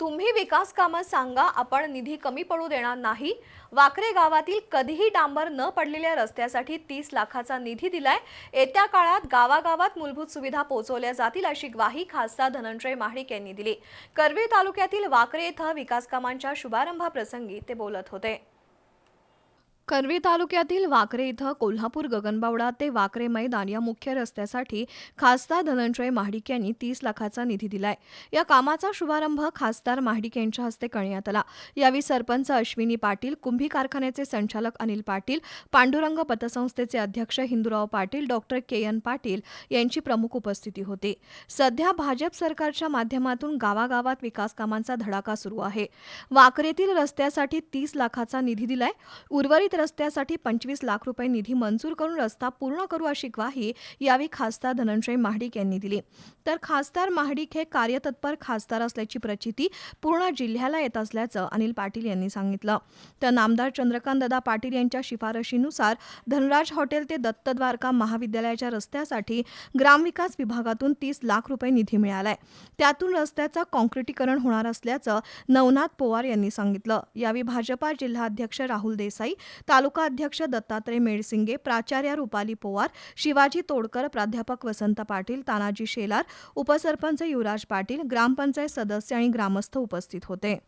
तुम्ही विकास कामं सांगा आपण निधी कमी पडू देणार नाही. वाकरे गावातील कधीही डांबर न पडलेल्या रस्त्यासाठी तीस लाखाचा निधी दिलाय. येत्या काळात गावागावात मूलभूत सुविधा पोहोचवल्या जातील अशी ग्वाही खासदार धनंजय महाडिक यांनी दिली. करवे तालुक्यातील वाकरे इथं विकास कामांच्या शुभारंभाप्रसंगी ते बोलत होते. करवी तालुक्यातील वाकरे इथं कोल्हापूर गगनबावडा ते वाकरे मैदान या मुख्य रस्त्यासाठी खासदार धनंजय महाडिक यांनी तीस लाखाचा निधी दिलाय. या कामाचा शुभारंभ खासदार महाडिक यांच्या हस्ते करण्यात आला. यावेळी सरपंच अश्विनी पाटील कुंभी कारखान्याचे संचालक अनिल पाटील पांडुरंग पतसंस्थेचे अध्यक्ष Hindurao Patil doctor K. N. Patil यांची प्रमुख उपस्थिती होती. सध्या भाजप सरकारच्या माध्यमातून गावागावात विकास कामांचा धडाका सुरू आहे. वाकरेतील रस्त्यासाठी तीस लाखाचा निधी दिलाय. उर्वरित रस्त्यासाठी पंचवीस लाख रुपये निधी मंजूर करून रस्ता पूर्ण करू अशी ग्वाही यावेळी खासदार धनंजय महाडिक यांनी दिली. तर खासदार महाडिक हे कार्यतत्पर खासदार असल्याची प्रचिती पूर्ण जिल्ह्याला येत असल्याचं अनिल पाटील यांनी सांगितलं. तर नामदार चंद्रकांतदादा पाटील यांच्या शिफारशीनुसार धनराज हॉटेल ते दत्तद्वारका महाविद्यालयाच्या रस्त्यासाठी ग्रामविकास विभागातून तीस लाख रुपये निधी मिळालाय. त्यातून रस्त्याचं कॉन्क्रिटीकरण होणार असल्याचं नवनाथ पोवार यांनी सांगितलं. यावेळी भाजपा जिल्हाध्यक्ष राहुल देसाई तालुका अध्यक्ष दत्तात्रय मेडसिंगे प्राचार्या रुपाली पोवार शिवाजी तोडकर प्राध्यापक वसंत पाटील तानाजी शेलार उपसरपंच युवराज पाटील ग्रामपंचायत सदस्य आणि ग्रामस्थ उपस्थित होते.